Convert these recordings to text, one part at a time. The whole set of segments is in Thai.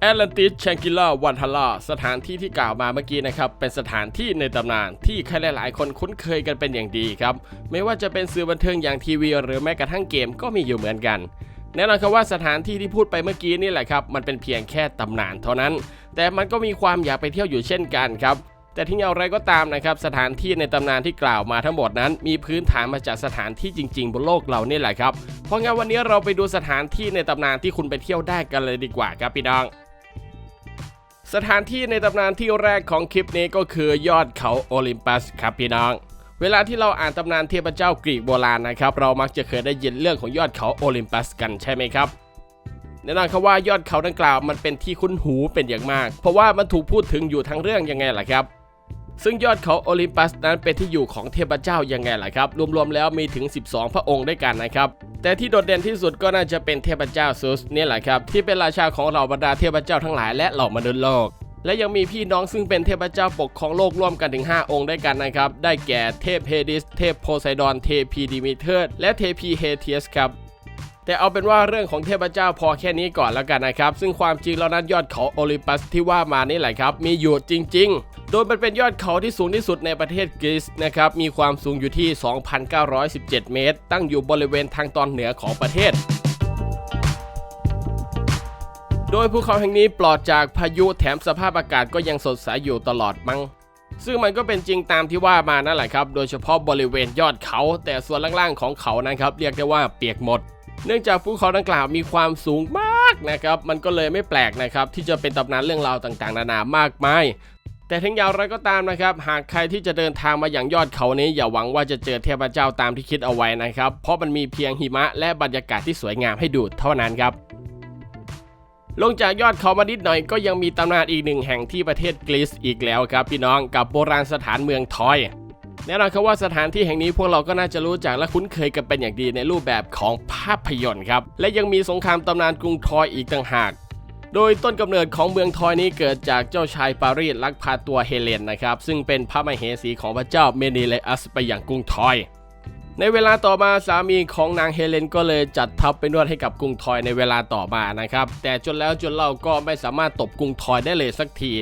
แอตแลนติสแชงกิล่าวันทาร่าสถานที่ที่กล่าวมาเมื่อกี้นะครับ เป็นสถานที่ในตำนานที่ใครหลายๆ คนคุ้นเคยกันเป็นอย่างดีครับ ไม่ว่าจะเป็นสื่อบันเทิงอย่างทีวี หรือแม้กระทั่งเกมก็มีอยู่เหมือนกันแน่นอนครับว่าสถานที่ที่พูดไปเมื่อกี้นี่แหละครับ มันเป็นเพียงแค่ตำนานเท่านั้น แต่มันก็มีความอยากไปเที่ยวอยู่เช่นกันครับแต่ที่อย่างไรก็ตามนะครับ สถานที่ในตำนานที่กล่าวมาทั้งหมดนั้น มีพื้นฐานมาจากสถานที่จริง ๆ บนโลกเรานี่แหละครับเพราะงั้นวันนี้เราไปดูสถานที่ในตำนานที่คุณไปเที่ยวได้กันเลยดีกว่าครับพี่น้อง สถานที่ในตำนานที่แรกของคลิปนี้ก็คือยอดเขาโอลิมปัสครับพี่น้อง เวลาที่เราอ่านตำนานเทพเจ้ากรีกโบราณนะครับ เรามักจะเคยได้ยินเรื่องของยอดเขาโอลิมปัสกันใช่ไหมครับแน่นอนครับว่ายอดเขาดังกล่าวมันเป็นที่คุ้นหูเป็นอย่างมาก เพราะว่ามันถูกพูดถึงอยู่ทั้งเรื่องยังไงล่ะครับ ซึ่งยอดเขาโอลิมปัสนั้นเป็นที่อยู่ของเทพเจ้ายังไงล่ะครับรวมๆแล้วมีถึง 12 พระองค์ด้วยกันนะครับแต่ที่โดดเด่นที่สุดก็น่าจะเป็นเทพเจ้าซูสเนี่ยแหละครับที่เป็นราชาของเหล่าบรรดาเทพเจ้าทั้งหลายและเหล่ามนุษย์โลกและยังมีพี่น้องซึ่งเป็นเทพเจ้าปกครองโลกร่วมกันถึง 5 องค์ด้วยกันนะครับ ได้แก่เทพเฮดิส เทพโพไซดอน เทพีดิมิเทอร์และเทพีเฮเทียสครับ แต่เอาเป็นว่าเรื่องของเทพเจ้าพอแค่นี้ก่อนแล้วกันนะครับ ซึ่งความจริงแล้วนั้นยอดเขาโอลิมปัสที่ว่ามานี่แหละครับ มีอยู่จริง ๆ โดยมันเป็นยอดเขาที่สูงที่สุดในประเทศกรีซนะครับ มีความสูงอยู่ที่ 2,917 เมตร ตั้งอยู่บริเวณทางตอนเหนือของประเทศ โดยภูเขาแห่งนี้ปลอดจากพายุแถมสภาพอากาศก็ยังสดใสอยู่ตลอดมั้งซึ่งมันก็เป็นจริงตามที่ว่ามานั่นแหละครับ โดยเฉพาะบริเวณยอดเขา แต่ส่วนล่างๆของเขานะครับเรียกได้ว่าเปียกหมด เนื่องจากภูเขาดังกล่าวมีความสูงมากนะครับ มันก็เลยไม่แปลกนะครับที่จะเป็นตำนานเรื่องราวต่างๆ นานามากมาย แต่ถึงอย่างไรก็ตามนะครับ หากใครที่จะเดินทางมาอย่างยอดเขานี้ อย่าหวังว่าจะเจอเทพเจ้าตามที่คิดเอาไว้นะครับ เพราะมันมีเพียงหิมะและบรรยากาศที่สวยงามให้ดูเท่านั้นครับลงจากยอดเขามานิดหน่อยก็ยังมีตำนานอีกหนึ่งแห่งที่ประเทศกรีซอีกแล้วครับพี่น้องกับโบราณสถานเมืองทอยแน่นอนครับว่าสถานที่แห่งนี้พวกเราก็น่าจะรู้จักและคุ้นเคยกันเป็นอย่างดีในรูปแบบของภาพยนตร์ครับและยังมีสงครามตำนานกรุงทอยอีกต่างหาก โดยต้นกำเนิดของเมืองทอยนี้เกิดจากเจ้าชายปารีสลักพาตัวเฮเลนนะครับ ซึ่งเป็นพระมเหสีของพระเจ้าเมนิเลอัสไปอย่างกรุงทอย ในเวลาต่อมาสามีของนางเฮเลนก็เลยจัดทัพไปนวดให้กับกรุงทอยในเวลาต่อมานะครับ แต่จนแล้วจนเล่าก็ไม่สามารถตบกรุงทอยได้เลยสักที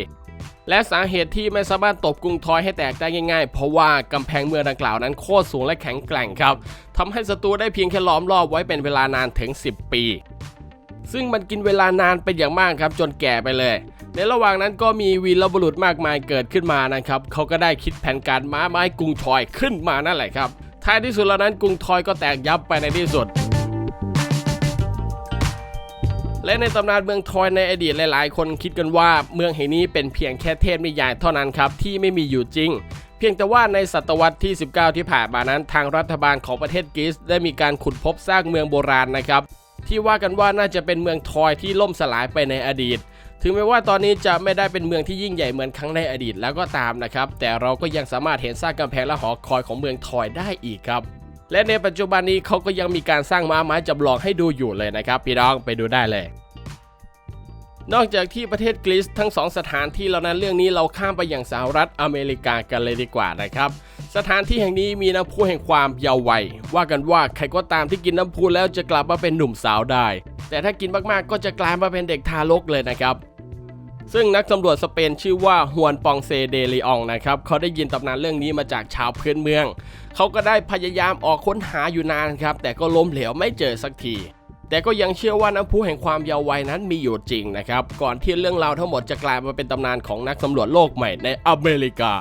และสาเหตุที่ไม่สามารถตบกรุงทอยให้แตกได้ง่ายๆ เพราะว่ากำแพงเมืองดังกล่าวนั้นโคตรสูงและแข็งแกร่งครับทำให้ศัตรูได้เพียงแค่ล้อมรอบไว้เป็นเวลานานถึง 10 ปี ซึ่งมันกินเวลานานเป็นอย่างมากครับจนแก่ไปเลย ในระหว่างนั้นก็มีวีรบุรุษมากมายเกิดขึ้นมานะครับเขาก็ได้คิดแผนการม้าไม้กรุงทอยขึ้นมานั่นแหละครับท้ายที่สุดแล้วนั้นกรุงทอยก็แตกยับไปในที่สุดและในตำนานเมืองทอยในอดีตหลาย ๆ คนคิดกันว่าเมืองแห่งนี้เป็นเพียงแค่เทพนิยายเท่านั้นครับที่ไม่มีอยู่จริง เพียงแต่ว่าในศตวรรษที่ 19 ที่ผ่านมานั้น ทางรัฐบาลของประเทศกรีซได้มีการขุดพบซากเมืองโบราณนะครับ ที่ว่ากันว่าน่าจะเป็นเมืองทอยที่ล่มสลายไปในอดีต ถึงแม้ว่าตอนนี้จะไม่ได้เป็นเมืองที่ยิ่งใหญ่เหมือนครั้งในอดีตแล้วก็ตามนะครับ แต่เราก็ยังสามารถเห็นสร้างกำแพงและหอคอยของเมืองทอยได้อีกครับ และในปัจจุบันนี้เขาก็ยังมีการสร้างม้าไม้จำลองให้ดูอยู่เลยนะครับ พี่น้องไปดูได้เลย นอกจากที่ประเทศกรีซทั้งสองสถานที่เหล่านั้นเรื่องนี้เราข้ามไปอย่างสหรัฐอเมริกากันเลยดีกว่านะครับ สถานที่แห่งนี้มีน้ำพุแห่งความเยาว์วัยว่ากันว่าใครก็ตามที่กินน้ำพุแล้วจะกลับมาเป็นหนุ่มสาวได้ แต่ถ้ากินมากๆก็จะกลายมาเป็นเด็กทารกเลยนะครับซึ่งนักสำรวจสเปนชื่อว่าฮวนปองเซเดลีอองนะครับเขาได้ยินตำนานเรื่องนี้มาจากชาวพื้นเมือง เขาก็ได้พยายามออกค้นหาอยู่นานครับแต่ก็ล้มเหลวไม่เจอสักที แต่ก็ยังเชื่อว่าน้ำพุแห่งความเยาว์วัยนั้นมีอยู่จริงนะครับ ก่อนที่เรื่องราวทั้งหมดจะกลายมาเป็นตำนานของนักสำรวจโลกใหม่ในอเมริกา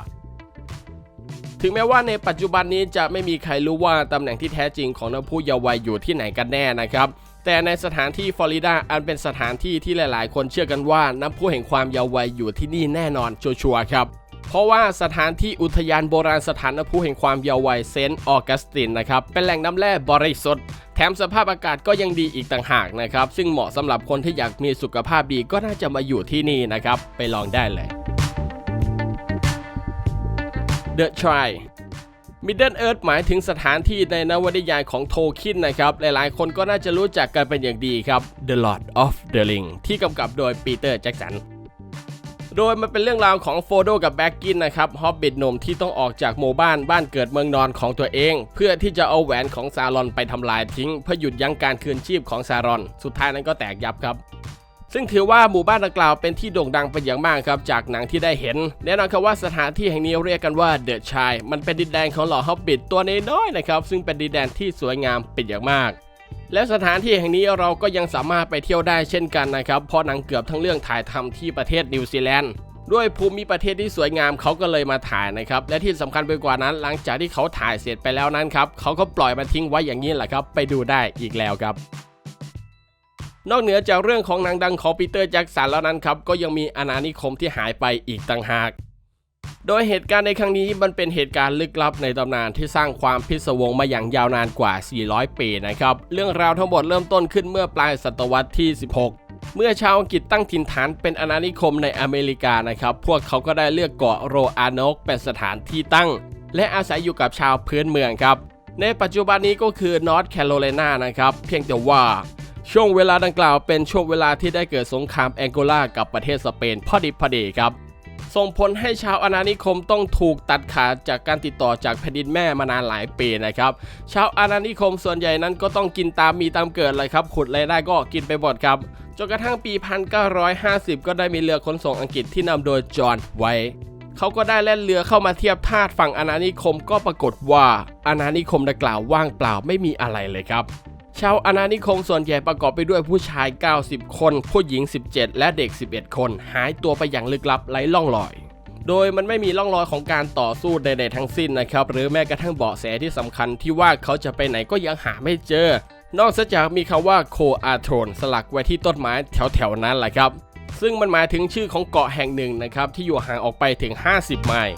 ถึงแม้ว่าในปัจจุบันนี้จะไม่มีใครรู้ว่าตำแหน่งที่แท้จริงของน้ำพุเยาว์วัยอยู่ที่ไหนกันแน่นะครับแต่ในสถานที่ฟลอริดาอันเป็นสถานที่ที่หลาย ๆ คนเชื่อกันว่าน้ำพุแห่งความเยาว์วัยอยู่ที่นี่แน่นอนชัวร์ครับ เพราะว่าสถานที่อุทยานโบราณสถานน้ำพุแห่งความเยาว์วัยเซนต์ออกัสตินนะครับ เป็นแหล่งน้ำแร่บริสุทธิ์แถมสภาพอากาศก็ยังดีอีกต่างหากนะครับ ซึ่งเหมาะสำหรับคนที่อยากมีสุขภาพดีก็น่าจะมาอยู่ที่นี่นะครับ ไปลองได้เลย The Try Middle Earth หมายถึงสถานที่ในนวนิยายของโทคินนะครับ หลายๆ คนก็น่าจะรู้จักกันเป็นอย่างดีครับ The Lord of the Ring ที่กำกับโดยปีเตอร์แจ็กสัน โดยมันเป็นเรื่องราวของโฟโดกับแบ็กกินนะครับฮอบบิทหนุ่มที่ต้องออกจากหมู่บ้านบ้านเกิดเมืองนอนของตัวเอง เพื่อที่จะเอาแหวนของซารอนไปทำลายทิ้ง เพื่อหยุดยั้งการคืนชีพของซารอน สุดท้ายนั้นก็แตกยับครับซึ่งถือว่าหมู่บ้านดังกล่าวเป็นที่โด่งดังเป็นอย่างมากครับจากหนังที่ได้เห็น แน่นอนครับว่าสถานที่แห่งนี้เรียกกันว่าเดอะชาย มันเป็นดินแดนของเหล่าฮอบบิทตัวน้อยๆนะครับซึ่งเป็นดินแดนที่สวยงามเป็นอย่างมาก และสถานที่แห่งนี้เราก็ยังสามารถไปเที่ยวได้เช่นกันนะครับ เพราะหนังเกือบทั้งเรื่องถ่ายทำที่ประเทศนิวซีแลนด์ด้วยภูมิประเทศที่สวยงามเขาก็เลยมาถ่ายนะครับ และที่สำคัญไปกว่านั้น หลังจากที่เขาถ่ายเสร็จไปแล้วนั้นครับเขาก็ปล่อยมาทิ้งไว้อย่างนี้แหละครับ ไปดูได้อีกแล้วครับ นอกเหนือจากเรื่องของนังดังของปีเตอร์แจ็กสันแล้วนั้นครับก็ยังมีอาณานิคมที่หายไปอีกต่างหาก โดยเหตุการณ์ในครั้งนี้มันเป็นเหตุการณ์ลึกลับในตำนานที่สร้างความพิศวงมาอย่างยาวนานกว่า 400 ปีนะครับ เรื่องราวทั้งหมดเริ่มต้นขึ้นเมื่อปลายศตวรรษที่ 16เมื่อชาวอังกฤษตั้งถิ่นฐานเป็นอาณานิคมในอเมริกานะครับ พวกเขาก็ได้เลือกเกาะโรอาโนกเป็นสถานที่ตั้ง และอาศัยอยู่กับชาวพื้นเมืองครับ ในปัจจุบันนี้ก็คือนอร์ทแคโรไลนานะครับ เพียงแต่ว่า ช่วงเวลาดังกล่าวเป็นช่วงเวลาที่ได้เกิดสงครามแองโกลากับประเทศสเปนพอดีพอดีครับ ส่งผลให้ชาวอาณานิคมต้องถูกตัดขาดจากการติดต่อจากแผ่นดินแม่มานานหลายปีนะครับ ชาวอาณานิคมส่วนใหญ่นั้นก็ต้องกินตามมีตามเกิดเลยครับขุดอะไรได้ก็กินไปหมดครับจนกระทั่งปี 1950 ก็ได้มีเรือขนส่งอังกฤษที่นำโดยจอห์นไว้เขาก็ได้แล่นเรือเข้ามาเทียบท่าฝั่งอาณานิคมก็ปรากฏว่าอาณานิคมดังกล่าวว่างเปล่าไม่มีอะไรเลยครับ ชาวอาณานิคมส่วนใหญ่ประกอบไปด้วยผู้ชาย 90 คน ผู้หญิง 17 และเด็ก 11 คน หายตัวไปอย่างลึกลับไร้ล่องรอย โดยมันไม่มีร่องรอยของการต่อสู้ใดๆทั้งสิ้นนะครับ หรือแม้กระทั่งเบาะแสที่สำคัญที่ว่าเขาจะไปไหนก็ยังหาไม่เจอ นอกจากมีคำว่าโคอาโทรนสลักไว้ที่ต้นไม้แถวๆนั้นแหละครับ ซึ่งมันหมายถึงชื่อของเกาะแห่งหนึ่งนะครับที่อยู่ห่างออกไปถึง 50 ไมล์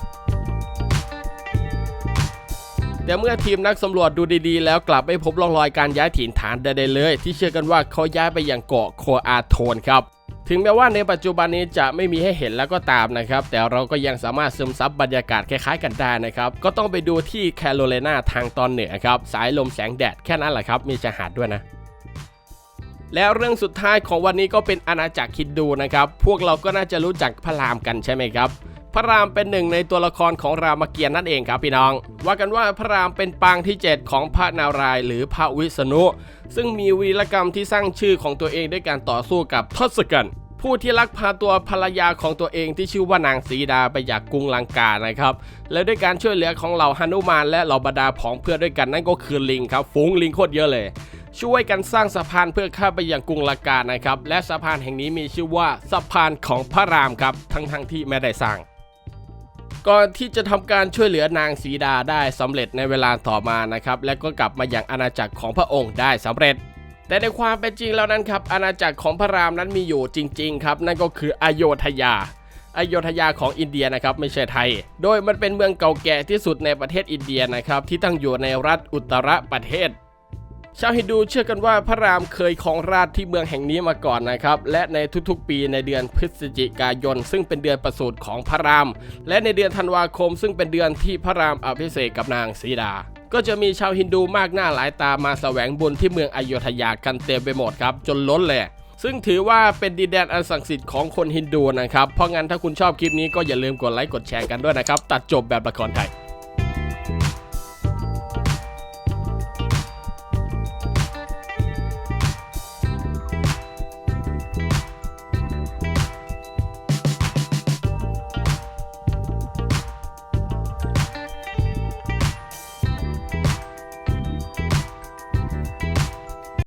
แต่เมื่อทีมนักสำรวจดูดีๆ แล้วกลับไม่พบร่องรอยการย้ายถิ่นฐานใดๆเลย ที่เชื่อกันว่าเขาย้ายไปยังเกาะโคอาโทนครับถึงแม้ว่าในปัจจุบันนี้จะไม่มีให้เห็นแล้วก็ตามนะครับ แต่เราก็ยังสามารถซึมซับบรรยากาศคล้ายๆกันได้นะครับ ก็ต้องไปดูที่แคโรไลนาทางตอนเหนือครับ สายลมแสงแดดแค่นั้นแหละครับ มีชายหาดด้วยนะ แล้วเรื่องสุดท้ายของวันนี้ก็เป็นอาณาจักรฮินดูนะครับ พวกเราก็น่าจะรู้จักพระรามกันใช่ไหมครับ พระรามเป็นหนึ่งในตัวละครของรามเกียรตินั่นเองครับพี่น้อง ว่ากันว่าพระรามเป็นปางที่ 7 ของพระนารายณ์หรือพระวิษณุ ซึ่งมีวีรกรรมที่สร้างชื่อของตัวเองด้วยการต่อสู้กับทศกัณฐ์ผู้ที่ลักพาตัวภรรยาของตัวเองที่ชื่อว่านางสีดาไปจากกรุงลังกานะครับ และด้วยการช่วยเหลือของเหล่าหนุมานและเหล่าบรรดาผองเพื่อนด้วยกันนั่นก็คือลิงครับฝูงลิงโคตรเยอะเลย ช่วยกันสร้างสะพานเพื่อข้ามไปยังกรุงลังกานะครับ และสะพานแห่งนี้มีชื่อว่าสะพานของพระรามครับ ทั้งทั้งๆที่ไม่ได้สร้าง ก่อนที่จะทำการช่วยเหลือนางสีดาได้สำเร็จในเวลาต่อมานะครับและก็กลับมาอย่างอาณาจักรของพระองค์ได้สำเร็จ แต่ในความเป็นจริงแล้วนั้นครับอาณาจักรของพระรามนั้นมีอยู่จริง ๆ ครับนั่นก็คืออโยธยาอโยธยาของอินเดียนะครับไม่ใช่ไทย โดยมันเป็นเมืองเก่าแก่ที่สุดในประเทศอินเดียนะครับที่ตั้งอยู่ในรัฐอุตรประเทศ ชาวฮินดูเชื่อกันว่าพระรามเคยครองราชที่เมืองแห่งนี้มาก่อนนะครับ และในทุกๆ ปีในเดือนพฤศจิกายน ซึ่งเป็นเดือนประสูติของพระราม และในเดือนธันวาคม ซึ่งเป็นเดือนที่พระรามอภิเษกกับนางสีดา ก็จะมีชาวฮินดูมากหน้าหลายตามาแสวงบุญที่เมืองอโยธยากันเต็มไปหมดครับ จนล้นเลยซึ่งถือว่าเป็นดินแดนอันศักดิ์สิทธิ์ของคนฮินดูนะครับ เพราะงั้นถ้าคุณชอบคลิปนี้ก็อย่าลืมกดไลค์กดแชร์กันด้วยนะครับ ตัดจบแบบละครไทย